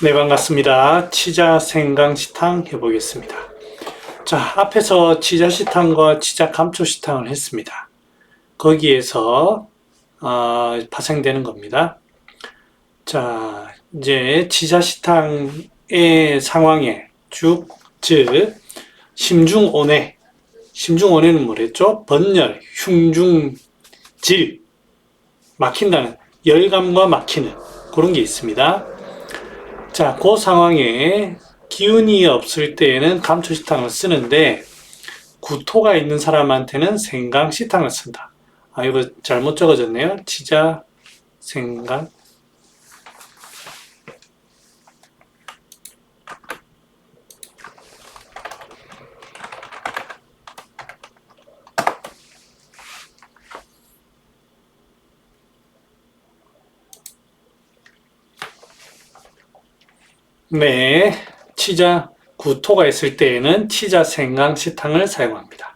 네, 반갑습니다. 치자 생강시탕 해보겠습니다. 자, 앞에서 치자시탕과 치자 감초시탕을 했습니다. 거기에서 어, 파생되는 겁니다. 자, 이제 치자시탕의 상황에 쭉, 즉, 심중온해. 심중온해는 뭐랬죠? 번열, 흉중 질, 막힌다는, 열감과 막히는 그런 게 있습니다. 자, 그 상황에 기운이 없을 때에는 감초시탕을 쓰는데 구토가 있는 사람한테는 생강시탕을 쓴다. 아, 이거 잘못 적어졌네요. 치자, 생강. 네, 치자 구토가 있을 때에는 치자 생강 시탕을 사용합니다.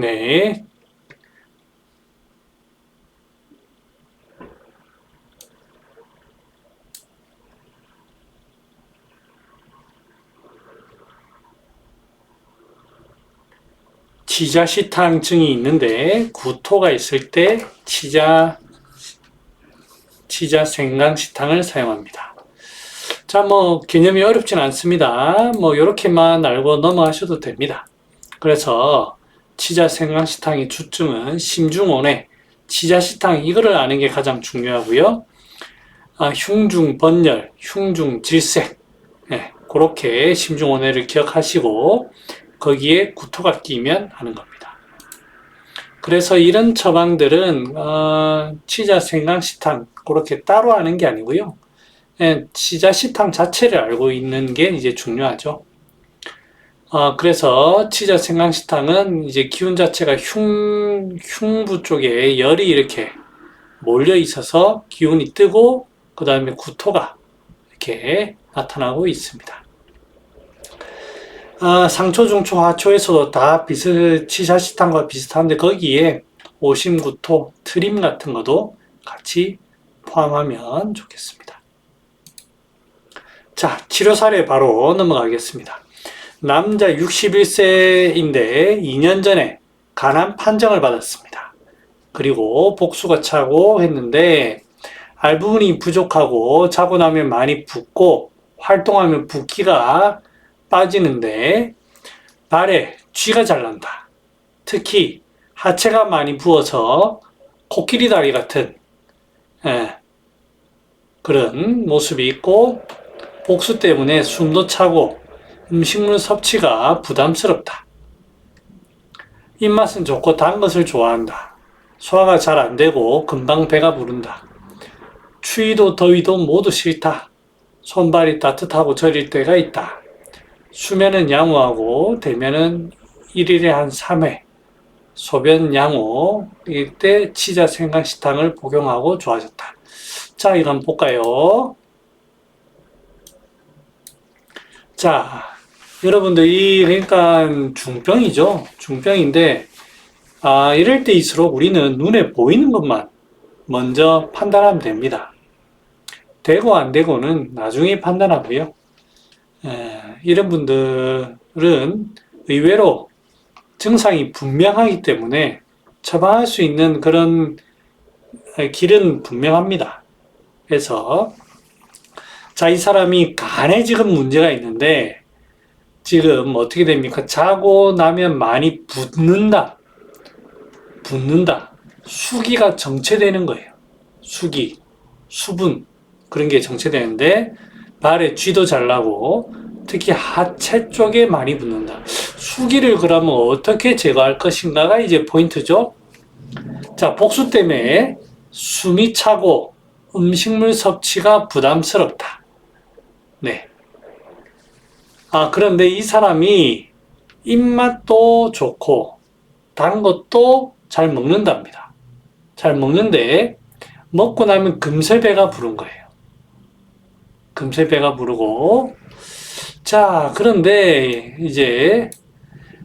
네. 치자시탕증이 있는데 구토가 있을 때 치자 치자 생강시탕을 사용합니다. 자, 뭐 개념이 어렵진 않습니다. 뭐 이렇게만 알고 넘어가셔도 됩니다. 그래서 치자 생강시탕의 주증은 심중온해 치자시탕 이거를 아는 게 가장 중요하고요. 아, 흉중 번열, 흉중 질색 네, 그렇게 심중온해를 기억하시고 거기에 구토가 끼면 하는 겁니다. 그래서 이런 처방들은 어, 치자 생강시탕 그렇게 따로 하는 게 아니고요. 예, 치자시탕 자체를 알고 있는 게 이제 중요하죠. 어, 그래서 치자 생강시탕은 이제 기운 자체가 흉, 흉부 쪽에 열이 이렇게 몰려 있어서 기운이 뜨고 그 다음에 구토가 이렇게 나타나고 있습니다. 아, 상초, 중초, 하초에서도 다 비슷, 치사시탕과 비슷한데 거기에 오심구토, 트림 같은 것도 같이 포함하면 좋겠습니다. 자, 치료 사례 바로 넘어가겠습니다. 남자 61세인데 2년 전에 간암 판정을 받았습니다. 그리고 복수가 차고 했는데 알부분이 부족하고 자고 나면 많이 붓고 활동하면 붓기가 빠지는데 발에 쥐가 잘 난다. 특히 하체가 많이 부어서 코끼리 다리 같은 예, 그런 모습이 있고 복수 때문에 숨도 차고 음식물 섭취가 부담스럽다. 입맛은 좋고 단 것을 좋아한다. 소화가 잘 안 되고 금방 배가 부른다. 추위도 더위도 모두 싫다. 손발이 따뜻하고 저릴 때가 있다. 수면은 양호하고 대면은 1일에 한 3회. 소변 양호. 이때 치자 생강시탕을 복용하고 좋아졌다. 자, 이건 볼까요? 자, 여러분들 이 그러니까 중병이죠. 중병인데 아, 이럴 때일수록 우리는 눈에 보이는 것만 먼저 판단하면 됩니다. 되고 안 되고는 나중에 판단하고요. 에, 이런 분들은 의외로 증상이 분명하기 때문에 처방할 수 있는 그런 길은 분명합니다. 그래서 자, 이 사람이 간에 지금 문제가 있는데 지금 어떻게 됩니까? 자고 나면 많이 붓는다. 붓는다. 수기가 정체되는 거예요. 수기, 수분 그런 게 정체되는데 발에 쥐도 잘 나고 특히 하체 쪽에 많이 붙는다. 수기를 그러면 어떻게 제거할 것인가가 이제 포인트죠. 자, 복수 때문에 숨이 차고 음식물 섭취가 부담스럽다. 네. 아, 그런데 이 사람이 입맛도 좋고 단 것도 잘 먹는답니다. 잘 먹는데 먹고 나면 금세 배가 부른 거예요. 금세 배가 부르고 자 그런데 이제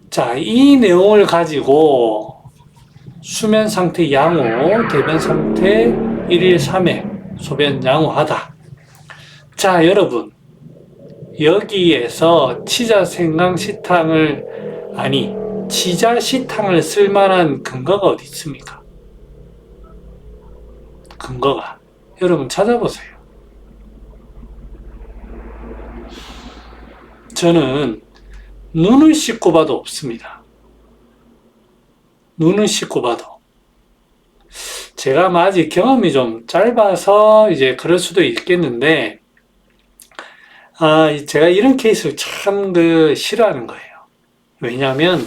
자 이 내용을 가지고 수면 상태 양호, 대변 상태 1일 3회, 소변 양호하다. 자, 여러분. 여기에서 치자 생강 시탕을, 아니, 치자 시탕을 쓸 만한 근거가 어디 있습니까? 근거가. 여러분 찾아보세요. 저는 눈을 씻고 봐도 없습니다. 눈을 씻고 봐도. 제가 아마 아직 경험이 좀 짧아서 이제 그럴 수도 있겠는데, 아, 제가 이런 케이스를 참 그 싫어하는 거예요. 왜냐하면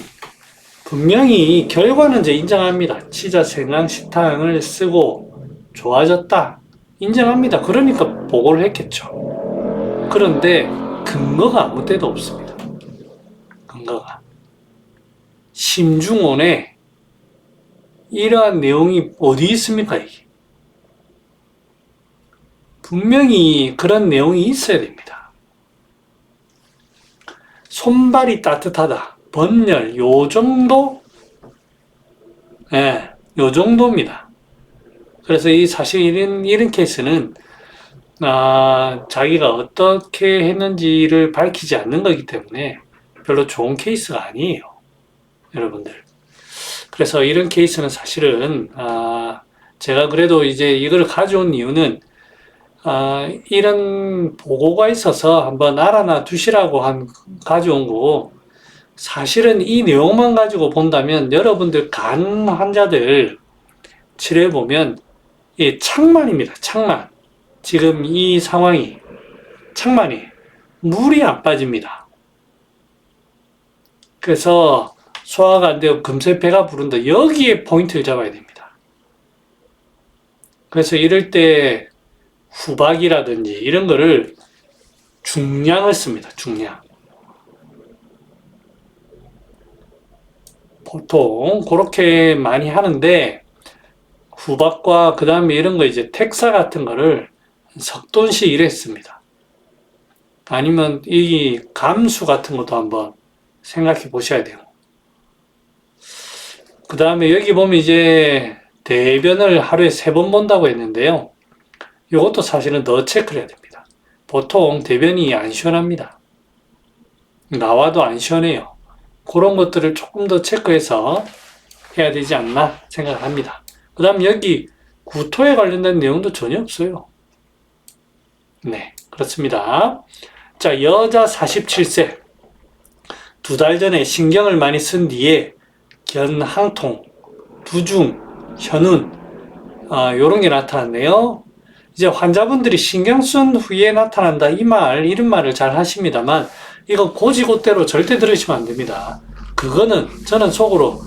분명히 결과는 이제 인정합니다. 치자 생강식탕을 쓰고 좋아졌다. 인정합니다. 그러니까 보고를 했겠죠. 그런데 근거가 아무 데도 없습니다. 근거가. 심중원에 이러한 내용이 어디 있습니까, 이게? 분명히 그런 내용이 있어야 됩니다. 손발이 따뜻하다. 번열, 요 정도? 예, 네, 요 정도입니다. 그래서 이 사실 이런, 이런 케이스는, 아, 자기가 어떻게 했는지를 밝히지 않는 거기 때문에 별로 좋은 케이스가 아니에요. 여러분들. 그래서 이런 케이스는 사실은 아, 제가 그래도 이제 이걸 가져온 이유는 아, 이런 보고가 있어서 한번 알아놔 두시라고 한 가져온 거고 사실은 이 내용만 가지고 본다면 여러분들 간 환자들 치료해 보면 이 창만입니다. 창만. 지금 이 상황이 창만이 물이 안 빠집니다. 그래서 소화가 안 되고 금세 배가 부른다. 여기에 포인트를 잡아야 됩니다. 그래서 이럴 때 후박이라든지 이런 거를 중량을 씁니다. 중량. 보통 그렇게 많이 하는데 후박과 그 다음에 이런 거 이제 텍사 같은 거를 석돈씩 일했습니다. 아니면 이 감수 같은 것도 한번 생각해 보셔야 돼요. 그 다음에 여기 보면 이제 대변을 하루에 세 번 본다고 했는데요. 이것도 사실은 더 체크를 해야 됩니다. 보통 대변이 안 시원합니다. 나와도 안 시원해요. 그런 것들을 조금 더 체크해서 해야 되지 않나 생각합니다. 그 다음 여기 구토에 관련된 내용도 전혀 없어요. 네, 그렇습니다. 자, 여자 47세. 두 달 전에 신경을 많이 쓴 뒤에 견항통, 부중, 현운, 아, 요런 게 나타났네요. 이제 환자분들이 신경 쓴 후에 나타난다. 이 말, 이런 말을 잘 하십니다만, 이거 고지고대로 절대 들으시면 안 됩니다. 그거는, 저는 속으로,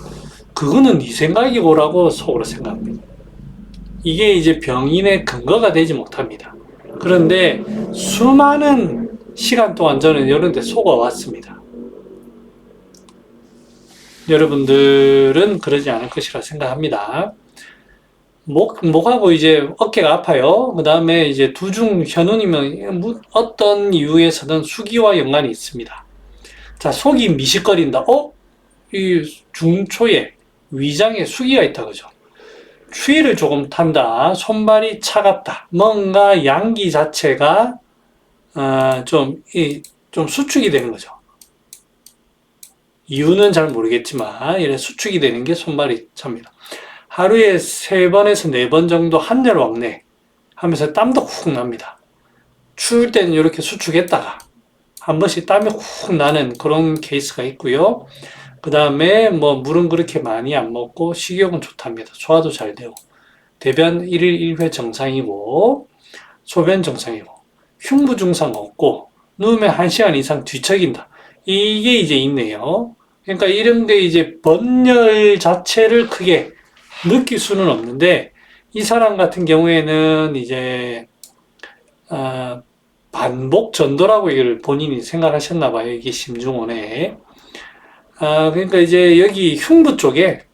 그거는 네 생각이고라고 속으로 생각합니다. 이게 이제 병인의 근거가 되지 못합니다. 그런데 수많은 시간 동안 저는 이런 데 속아왔습니다. 여러분들은 그러지 않을 것이라 생각합니다. 목, 목하고 이제 어깨가 아파요. 그 다음에 이제 두중 현운이면 어떤 이유에서는 수기와 연관이 있습니다. 자, 속이 미식거린다. 어? 이 중초에 위장에 수기가 있다. 그죠? 추위를 조금 탄다. 손발이 차갑다. 뭔가 양기 자체가, 어, 좀, 이, 좀 수축이 되는 거죠. 이유는 잘 모르겠지만 이래 수축이 되는 게 손발이 찹니다. 하루에 세 번에서 네 번 정도 한열 왕래 하면서 땀도 훅 납니다. 추울 때는 이렇게 수축했다가 한 번씩 땀이 훅 나는 그런 케이스가 있고요. 그 다음에 뭐 물은 그렇게 많이 안 먹고 식욕은 좋답니다. 소화도 잘 되고 대변 1일 1회 정상이고 소변 정상이고 흉부 증상 없고 누우면 1시간 이상 뒤척인다. 이게 이제 있네요. 그러니까 이런 게 이제 번열 자체를 크게 느낄 수는 없는데 이 사람 같은 경우에는 이제 어, 반복 전도라고 이걸 본인이 생각하셨나 봐요. 이게 심중원에 아, 그러니까 이제 여기 흉부 쪽에,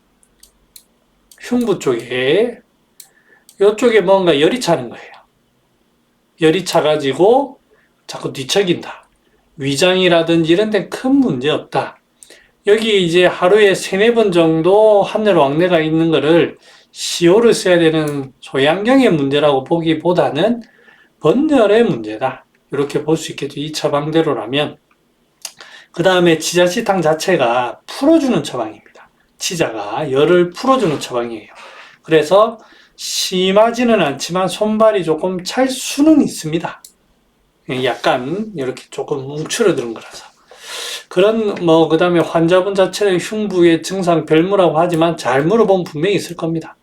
흉부 쪽에, 이쪽에 뭔가 열이 차는 거예요. 열이 차가지고 자꾸 뒤척인다. 위장이라든지 이런 데큰 문제 없다. 여기 이제 하루에 세네 번 정도 하늘 왕래가 있는 거를 시호를 써야 되는 소양경의 문제라고 보기보다는 번열의 문제다. 이렇게 볼 수 있겠죠. 이 처방대로라면. 그 다음에 치자시탕 자체가 풀어주는 처방입니다. 치자가 열을 풀어주는 처방이에요. 그래서 심하지는 않지만 손발이 조금 찰 수는 있습니다. 약간 이렇게 조금 뭉츠러드는 거라서. 그런 뭐 그다음에 환자분 자체는 흉부의 증상 별무라고 하지만 잘 물어보면 분명히 있을 겁니다.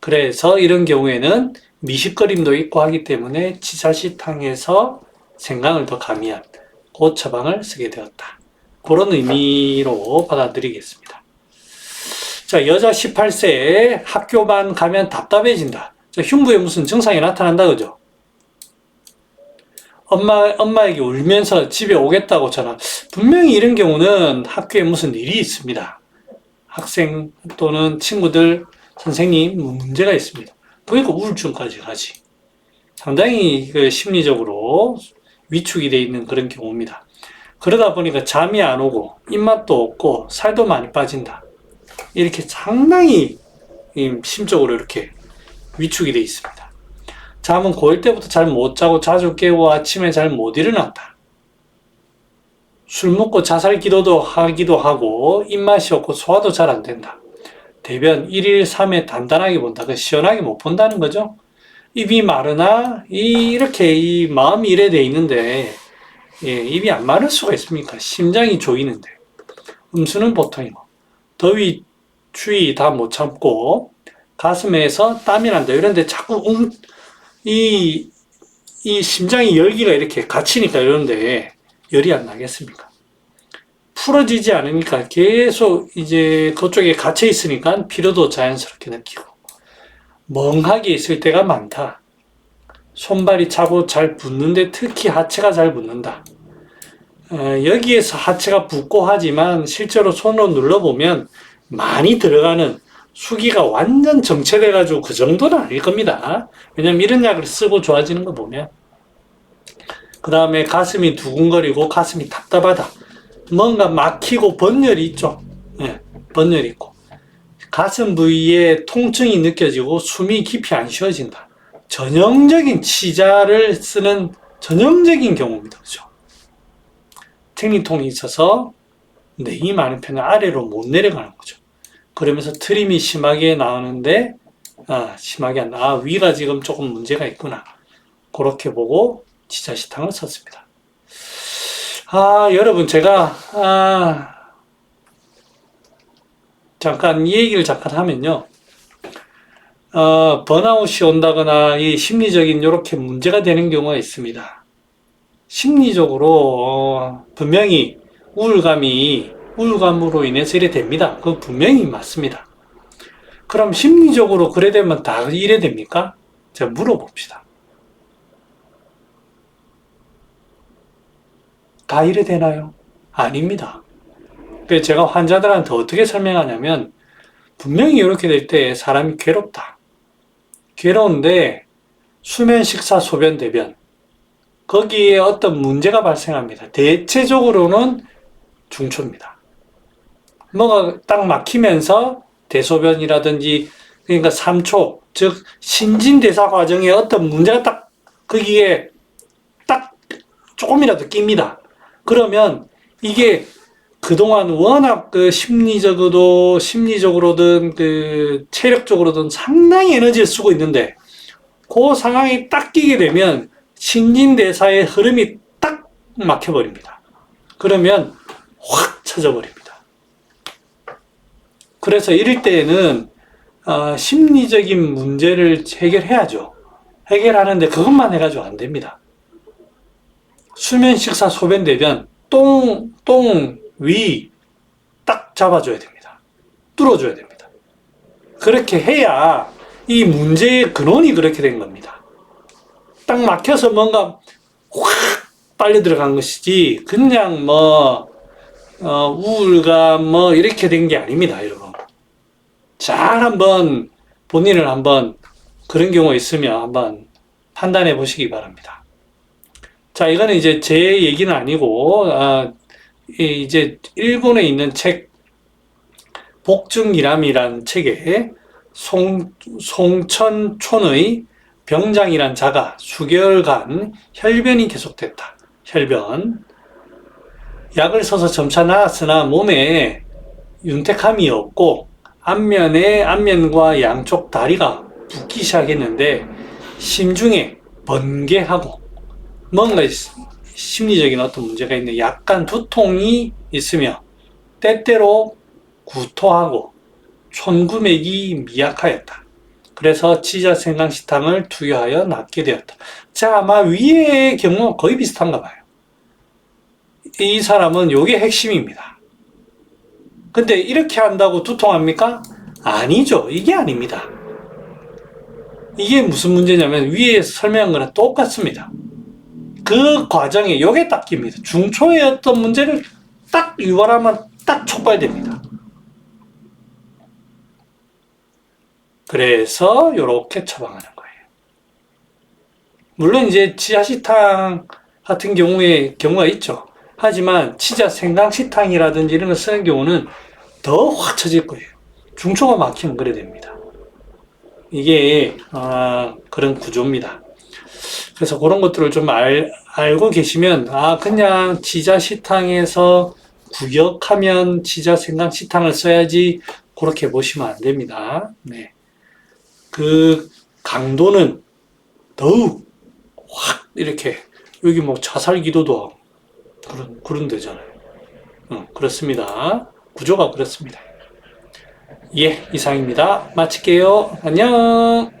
그래서 이런 경우에는 미식거림도 있고 하기 때문에 치사시탕에서 생강을 더 가미한 그 처방을 쓰게 되었다. 그런 의미로 받아들이겠습니다. 자, 여자 18세 학교만 가면 답답해진다. 자, 흉부에 무슨 증상이 나타난다, 그죠? 엄마, 엄마에게 울면서 집에 오겠다고 전화. 분명히 이런 경우는 학교에 무슨 일이 있습니다. 학생 또는 친구들, 선생님, 뭐 문제가 있습니다. 그러니까 우울증까지 가지. 상당히 그 심리적으로 위축이 돼 있는 그런 경우입니다. 그러다 보니까 잠이 안 오고, 입맛도 없고, 살도 많이 빠진다. 이렇게 상당히 심적으로 이렇게 위축이 돼 있습니다. 잠은 고1 때부터 잘 못 자고 자주 깨고 아침에 잘 못 일어났다. 술 먹고 자살 기도도 하기도 하고 입맛이 없고 소화도 잘 안 된다. 대변 1일 3회 단단하게 본다. 그 시원하게 못 본다는 거죠. 입이 마르나 이렇게 이 마음이 이래 돼 있는데 예, 입이 안 마를 수가 있습니까? 심장이 조이는데 음수는 보통이고 더위 추위 다 못 참고 가슴에서 땀이 난다. 이런데 자꾸 웅, 이, 이 심장이 열기가 이렇게 갇히니까 이런데 열이 안 나겠습니까? 풀어지지 않으니까 계속 이제 그쪽에 갇혀 있으니까 피로도 자연스럽게 느끼고 멍하게 있을 때가 많다. 손발이 차고 잘 붙는데 특히 하체가 잘 붙는다. 어, 여기에서 하체가 붓고 하지만 실제로 손으로 눌러보면 많이 들어가는 수기가 완전 정체돼가지고 그 정도는 아닐 겁니다. 왜냐면 이런 약을 쓰고 좋아지는 거 보면. 그 다음에 가슴이 두근거리고 가슴이 답답하다. 뭔가 막히고 번열이 있죠. 예, 번열이 있고. 가슴 부위에 통증이 느껴지고 숨이 깊이 안 쉬어진다. 전형적인 치자를 쓰는 전형적인 경우입니다. 그죠? 생리통이 있어서 내이 많은 편은 아래로 못 내려가는 거죠. 그러면서 트림이 심하게 나오는데 아, 심하게 안 나. 아, 위가 지금 조금 문제가 있구나. 그렇게 보고 지자시탕을 썼습니다. 아, 여러분 제가 아, 잠깐 이 얘기를 잠깐 하면요. 어, 번아웃이 온다거나 이 심리적인 이렇게 문제가 되는 경우가 있습니다. 심리적으로 어, 분명히 우울감이 우울감으로 인해서 이래 됩니다. 그거 분명히 맞습니다. 그럼 심리적으로 그래 되면 다 이래 됩니까? 제가 물어봅시다. 다 이래 되나요? 아닙니다. 그래서 제가 환자들한테 어떻게 설명하냐면 분명히 이렇게 될 때 사람이 괴롭다. 괴로운데 수면, 식사, 소변, 대변 거기에 어떤 문제가 발생합니다. 대체적으로는 중초입니다. 뭐가 딱 막히면서 대소변이라든지 그러니까 3초 즉 신진대사 과정에 어떤 문제가 딱 거기에 딱 조금이라도 낍니다. 그러면 이게 그동안 워낙 그 심리적으로도 심리적으로든 그 체력적으로든 상당히 에너지를 쓰고 있는데 그 상황이 딱 끼게 되면 신진대사의 흐름이 딱 막혀버립니다. 그러면 확 쳐져버립니다. 그래서 이럴 때에는 어, 심리적인 문제를 해결해야죠. 해결하는데 그것만 해가지고 안 됩니다. 수면, 식사, 소변, 대변, 똥, 똥, 위, 딱 잡아줘야 됩니다. 뚫어줘야 됩니다. 그렇게 해야 이 문제의 근원이 그렇게 된 겁니다. 딱 막혀서 뭔가 확 빨려 들어간 것이지, 그냥 뭐, 어, 우울감 뭐 이렇게 된 게 아닙니다, 여러분. 잘 한번 본인을 한번 그런 경우 있으면 한번 판단해 보시기 바랍니다. 자, 이거는 이제 제 얘기는 아니고, 아, 이- 이제 일본에 있는 책, 복중이람이란 책에 송, 송천촌의 병장이란 자가 수개월간 혈변이 계속됐다. 혈변. 약을 써서 점차 나았으나 몸에 윤택함이 없고 안면에 안면과 양쪽 다리가 붓기 시작했는데 심중에 번개하고 뭔가 시- 심리적인 어떤 문제가 있는 약간 두통이 있으며 때때로 구토하고 촌구맥이 미약하였다. 그래서 치자생강식탕을 투여하여 낫게 되었다. 자, 아마 위의 경우 거의 비슷한가 봐요. 이 사람은 요게 핵심입니다. 근데 이렇게 한다고 두통합니까? 아니죠. 이게 아닙니다. 이게 무슨 문제냐면 위에 설명한 거랑 똑같습니다. 그 과정에 요게 딱 깁니다. 중초의 어떤 문제를 딱 유발하면 딱 촉발됩니다. 그래서 요렇게 처방하는 거예요. 물론 이제 지하시탕 같은 경우에 경우가 있죠. 하지만 치자 생강시탕이라든지 이런 거 쓰는 경우는 더확 처질 거예요. 중초가 막히면 그래 됩니다. 이게 아, 그런 구조입니다. 그래서 그런 것들을 좀 알, 알고 계시면 아 그냥 치자시탕에서 구역하면 치자생강시탕을 써야지 그렇게 보시면 안 됩니다. 네. 그 강도는 더욱 확 이렇게 여기 뭐 자살 기도도 그런 그런 데잖아요. 응, 그렇습니다. 구조가 그렇습니다. 예, 이상입니다. 마칠게요. 안녕.